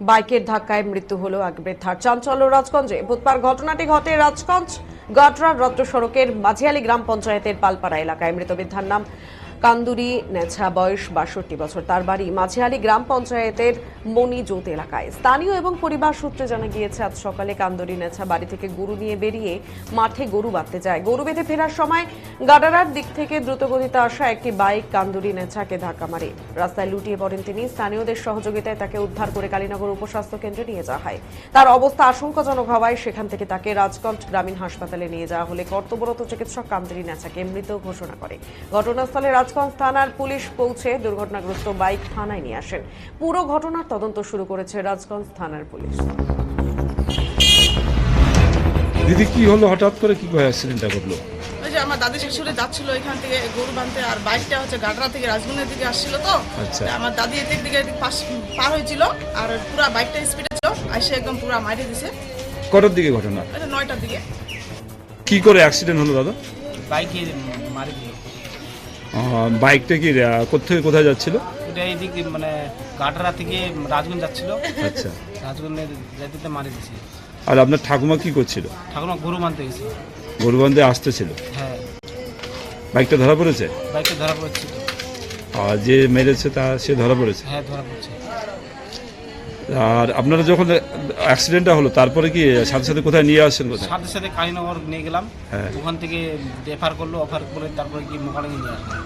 বাইকের ধাক্কায় মৃত্যু হলো এক বৃদ্ধার। চাঞ্চল্য রাজগঞ্জে বুধবার ঘটনাটি ঘটে রাজগঞ্জ গাটরার রত্ন সড়কের মাঝিয়ালি গ্রাম পঞ্চায়েতের পালপাড়া এলাকায়। মৃত বৃদ্ধার নাম কান্দুরি, নেছা বয়স বাষট্টি বছর। তার বাড়ি মাঝিয়ালি গ্রাম পঞ্চায়েতের মণিজোত এলাকায়। স্থানীয় এবং পরিবার সূত্রে জানা গিয়েছে, আজ সকালে কান্দুরি, নেছা বাড়ি থেকে গরু নিয়ে বেরিয়ে মাঠে গরু বাঁধতে যায়। গরু বেঁধে ফেরার সময় গাডারার দিক থেকে দ্রুতগতিতে আসা একটি বাইক কান্দুরি, নেছাকে ধাক্কা মারে। রাস্তায় লুটিয়ে পড়েন তিনি। স্থানীয়দের সহযোগিতায় তাকে উদ্ধার করে কালীনগর উপস্বাস্থ্য কেন্দ্রে নিয়ে যাওয়া হয়। তার অবস্থা আশঙ্কাজনক হওয়ায় সেখান থেকে তাকে রাজগঞ্জ গ্রামীণ হাসপাতালে নিয়ে যাওয়া হলে কর্তব্যরত চিকিৎসক কান্দুরি, নেছাকে মৃত ঘোষণা করে। ঘটনাস্থলে রাজগঞ্জ থানার পুলিশ পৌঁছে দুর্ঘটনাগ্রস্ত বাইক থানায় নিয়ে আসেন। পুরো ঘটনার তদন্ত শুরু করেছে রাজগঞ্জ থানার পুলিশ। দিদি কি হলো? হঠাৎ করে কি করে অ্যাক্সিডেন্টটা ঘটলো? ওই যে আমার দাদি শাশুড়ি যাচ্ছিল এখান থেকে গরু বানতে আর বাইকটা হচ্ছে গাডরা থেকে রাজগুনের দিকে আসছিল তো। আচ্ছা। আমার দাদি এদিক দিকে এদিক পাশ পার হয়েছিল আর পুরা বাইকটা স্পিডে ছিল এসে একদম পুরা মাইরে দিছে। কটার দিকে ঘটনা? এটা নয়টার দিকে। কি করে অ্যাক্সিডেন্ট হলো দাদা? বাইকে মারি দিল। বাইকটা কি কোথায় কোথায় যাচ্ছিল? ওটা এইদিক মানে কাটরা থেকে রাজগঞ্জ যাচ্ছিল। আচ্ছা। রাজগঞ্জের যেতে মারি দিছে আর আপনার ঠাকুমা কি করছিল? ঠাকুমা গরু মানতে গেছে। গরুবান্ধে আসতেছিল? হ্যাঁ। বাইকটা ধরা পড়েছে? বাইকে ধরা পড়ছিল আর যে মেরেছে তা সে ধরা পড়েছে? হ্যাঁ ধরা পড়ছে। আর আপনারা যখন অ্যাক্সিডেন্টটা হলো তারপরে কি সাথে সাথে কোথায় নিয়ে আসছেন কোথায়? সাথে সাথে কালীনগর নিয়ে গেলাম। হ্যাঁ। ওখান থেকে রেফার করল অফার করে তারপরে কি মোকালে নিয়ে আসলাম।